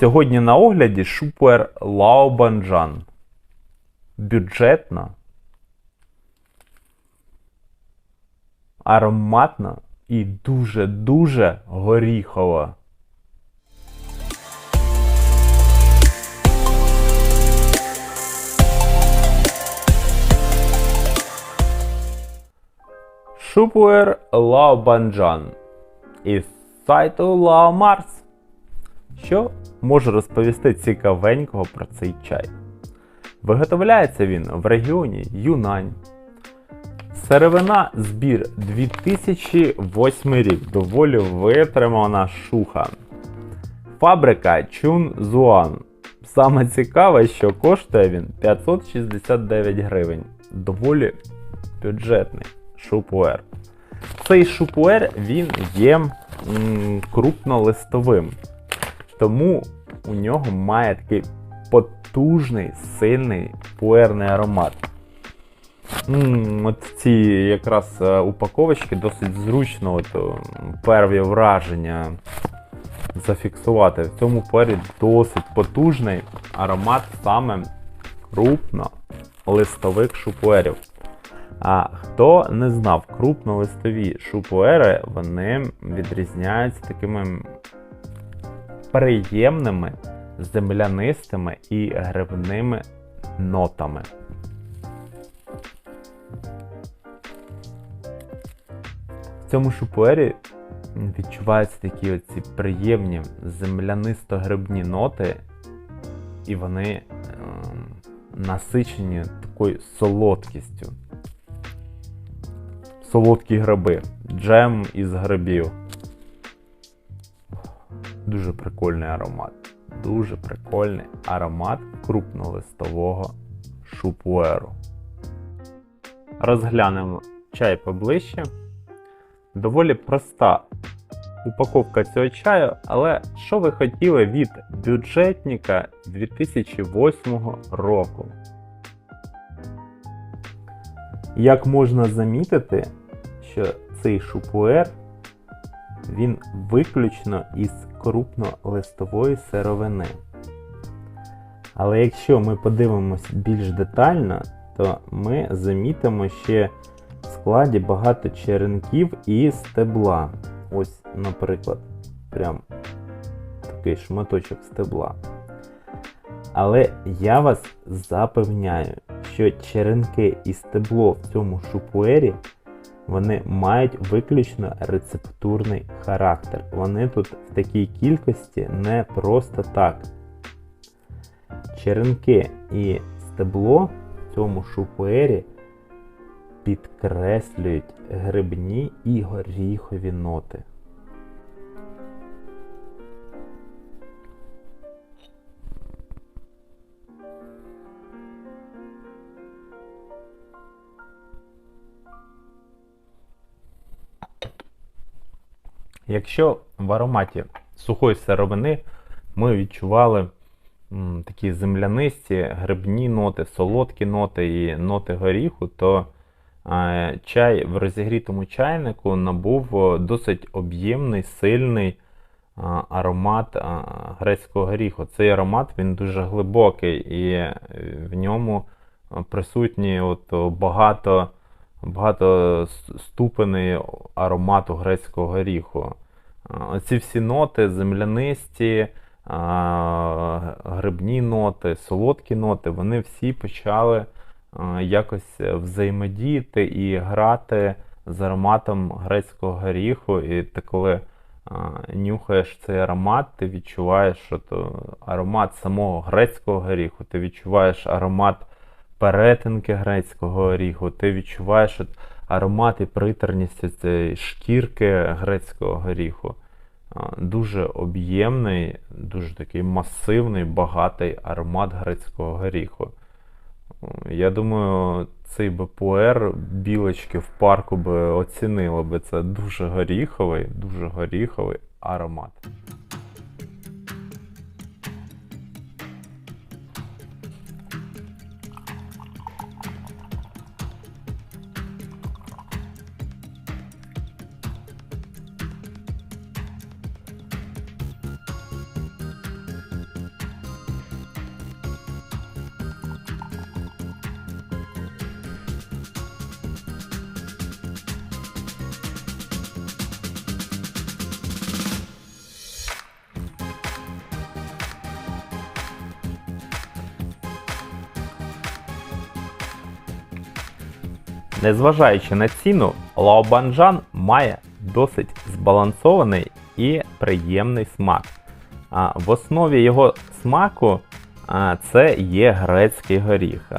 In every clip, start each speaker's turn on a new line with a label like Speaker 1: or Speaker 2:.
Speaker 1: Сьогодні на огляді шупер Лао Банджан. Бюджетна, ароматна і дуже-дуже горіхова. Шупуер Лао Банджан із сайту Лао Марс. Що можу розповісти цікавенького про цей чай? Виготовляється він в регіоні Юнань. Сировина збір 2008 рік. Доволі витримана шуха. Фабрика Чун Зуан. Саме цікаве, що коштує він 569 гривень. Доволі бюджетний шупуер. Цей шупуер він є м, крупнолистовим. Тому у нього має такий потужний, сильний пуерний аромат. М, От ці якраз е, упаковочки досить зручно от, е, перві враження зафіксувати. В цьому пуері досить потужний аромат саме крупнолистових шупуерів. А хто не знав, крупнолистові шупуери вони відрізняються такими приємними, землянистими і грибними нотами. В цьому шупуері відчуваються такі оці приємні землянисто-грибні ноти, і вони ем, насичені такою солодкістю. Солодкі гриби, джем із грибів. Дуже прикольний аромат. Дуже прикольний аромат крупнолистового шупуеру. Розглянемо чай поближче. Доволі проста упаковка цього чаю, але що ви хотіли від бюджетника 2008 року? Як можна замітити, що цей шупуер він виключно із крупнолистової сировини. Але якщо ми подивимось більш детально, то ми замітимо ще в складі багато черенків і стебла. Ось, наприклад, прям такий шматочок стебла. Але я вас запевняю, що черенки і стебло в цьому шупуері вони мають виключно рецептурний характер. Вони тут в такій кількості не просто так. Черенки і стебло в цьому шупуері підкреслюють грибні і горіхові ноти. Якщо в ароматі сухої сировини ми відчували м, такі землянисті грибні ноти, солодкі ноти і ноти горіху, то е, чай в розігрітому чайнику набув досить об'ємний, сильний е, аромат е, грецького горіху. Цей аромат він дуже глибокий і е, в ньому присутні от, багато багато с- ступеней аромату грецького горіху. Оці всі ноти, землянисті, грибні ноти, солодкі ноти, вони всі почали якось взаємодіяти і грати з ароматом грецького горіху. І ти коли нюхаєш цей аромат, ти відчуваєш що то аромат самого грецького горіху, ти відчуваєш аромат перетинки грецького горіху, ти відчуваєш от аромат і приторність цієї шкірки грецького горіху. Дуже об'ємний, дуже такий масивний, багатий аромат грецького горіху. Я думаю, цей БПР білочки в парку би оцінили би це дуже горіховий, дуже горіховий аромат. Незважаючи на ціну, лаобанжан має досить збалансований і приємний смак. В основі його смаку це є грецький горіх.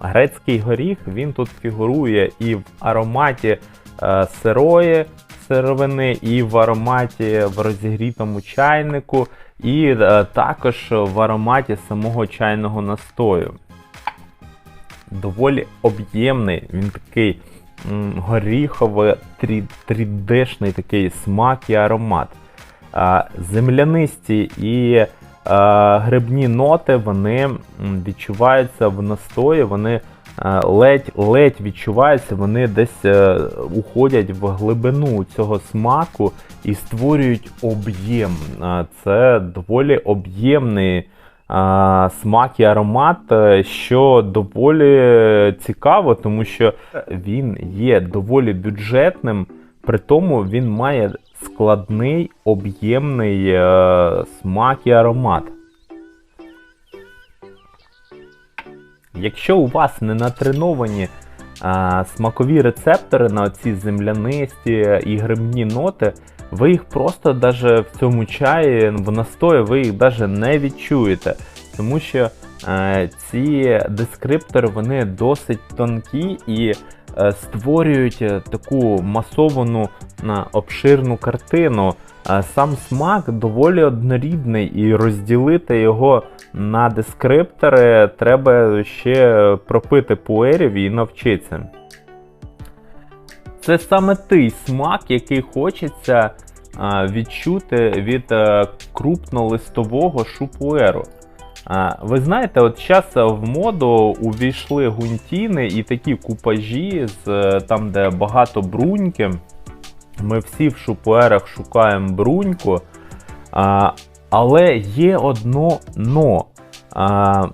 Speaker 1: Грецький горіх він тут фігурує і в ароматі е, сирої сировини, і в ароматі в розігрітому чайнику, і е, також в ароматі самого чайного настою. Доволі об'ємний, він такий м, горіховий, 3D-шний такий смак і аромат. Землянисті і грибні ноти вони відчуваються в настої, вони е, ледь, ледь відчуваються, вони десь е, уходять в глибину цього смаку і створюють об'єм. Це доволі об'ємний смак і аромат, е, що доволі цікаво, тому що він є доволі бюджетним, при тому він має складний об'ємний е, смак і аромат. Якщо у вас не натреновані а, смакові рецептори на ці землянисті і грибні ноти, ви їх просто даже в цьому чаї, в настої, ви їх даже не відчуєте. Тому що а, ці дескриптори вони досить тонкі і е, створюють е, таку масовану обширну картину. Е, Сам смак доволі однорідний, і розділити його на дескриптори треба ще пропити пуерів і навчитися. Це саме той смак, який хочеться відчути від крупнолистового шупуеру. Ви знаєте, от зараз в моду увійшли гунтіни і такі купажі, з, е, там, де багато бруньки. Ми всі в шупуерах шукаємо бруньку. А, але є одно но. А,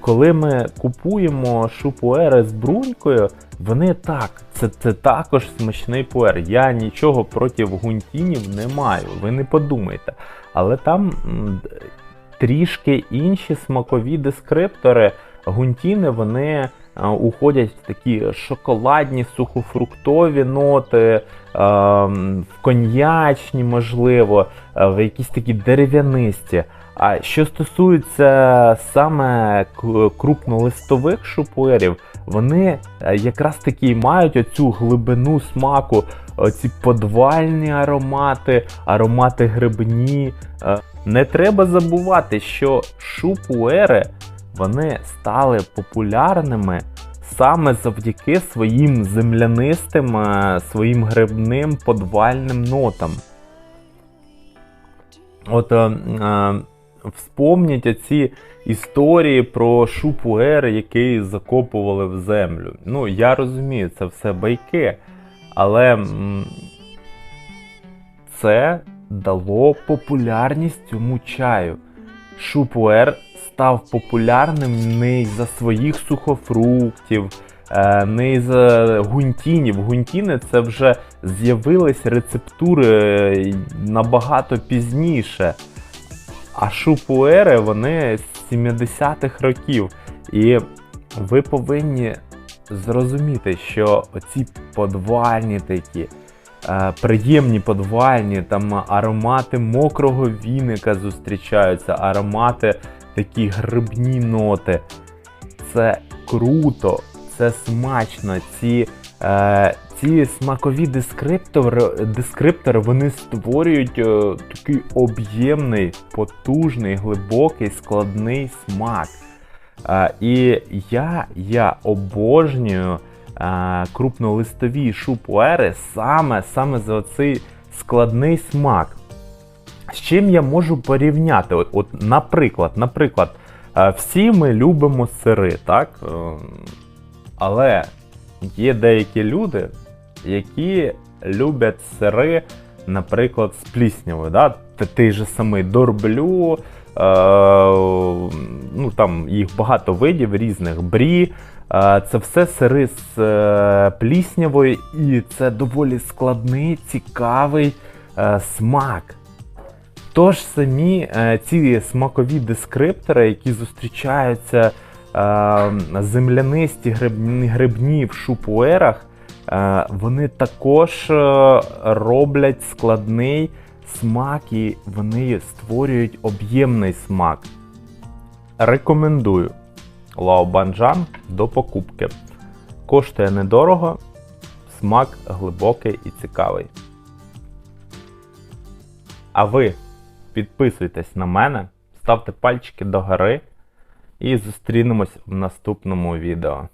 Speaker 1: коли ми купуємо шупуери з брунькою, вони так, це, це також смачний пуер. Я нічого проти гунтінів не маю, ви не подумайте. Але там трішки інші смакові дескриптори. Гунтіни вони уходять в такі шоколадні, сухофруктові ноти, в коньячні, можливо, в якісь такі дерев'янисті. А що стосується саме крупнолистових шупуерів, вони е, якраз таки мають оцю глибину смаку, оці подвальні аромати, аромати грибні. Не треба забувати, що шупуери вони стали популярними саме завдяки своїм землянистим, е, своїм грибним подвальним нотам. От е, е, вспомніть оці історії про шупуер, який закопували в землю. Ну, я розумію, це все байки, але це дало популярність цьому чаю. Шупуер став популярним не із-за своїх сухофруктів, е, не із-за гунтінів. Гунтіни це вже з'явились рецептури е, набагато пізніше. А шупуери вони з 70-х років. І ви повинні зрозуміти, що оці подвальні такі, приємні подвальні, там аромати мокрого віника зустрічаються, аромати такі грибні ноти. Це круто, це смачно. Ці, е, ці смакові дескриптори, дескриптори вони створюють е, такий об'ємний, потужний, глибокий, складний смак. Е, і я, я обожнюю е, крупнолистові шупуери саме, саме за цей складний смак. З чим я можу порівняти? От, от наприклад, наприклад, е, всі ми любимо сири, так? Е, Але є деякі люди, які люблять сири, наприклад, з пліснявою. Да? Той же самий дорблю, е, ну там їх багато видів різних брі. Це все сири з е, пліснявою, і це доволі складний, цікавий е, смак. Тож самі е, ці смакові дескриптори, які зустрічаються землянисті грибні, в шупуерах, вони також роблять складний смак і вони створюють об'ємний смак. Рекомендую лаобанджан до покупки. Коштує недорого, смак глибокий і цікавий. А ви підписуйтесь на мене, ставте пальчики догори і зустрінемось в наступному відео.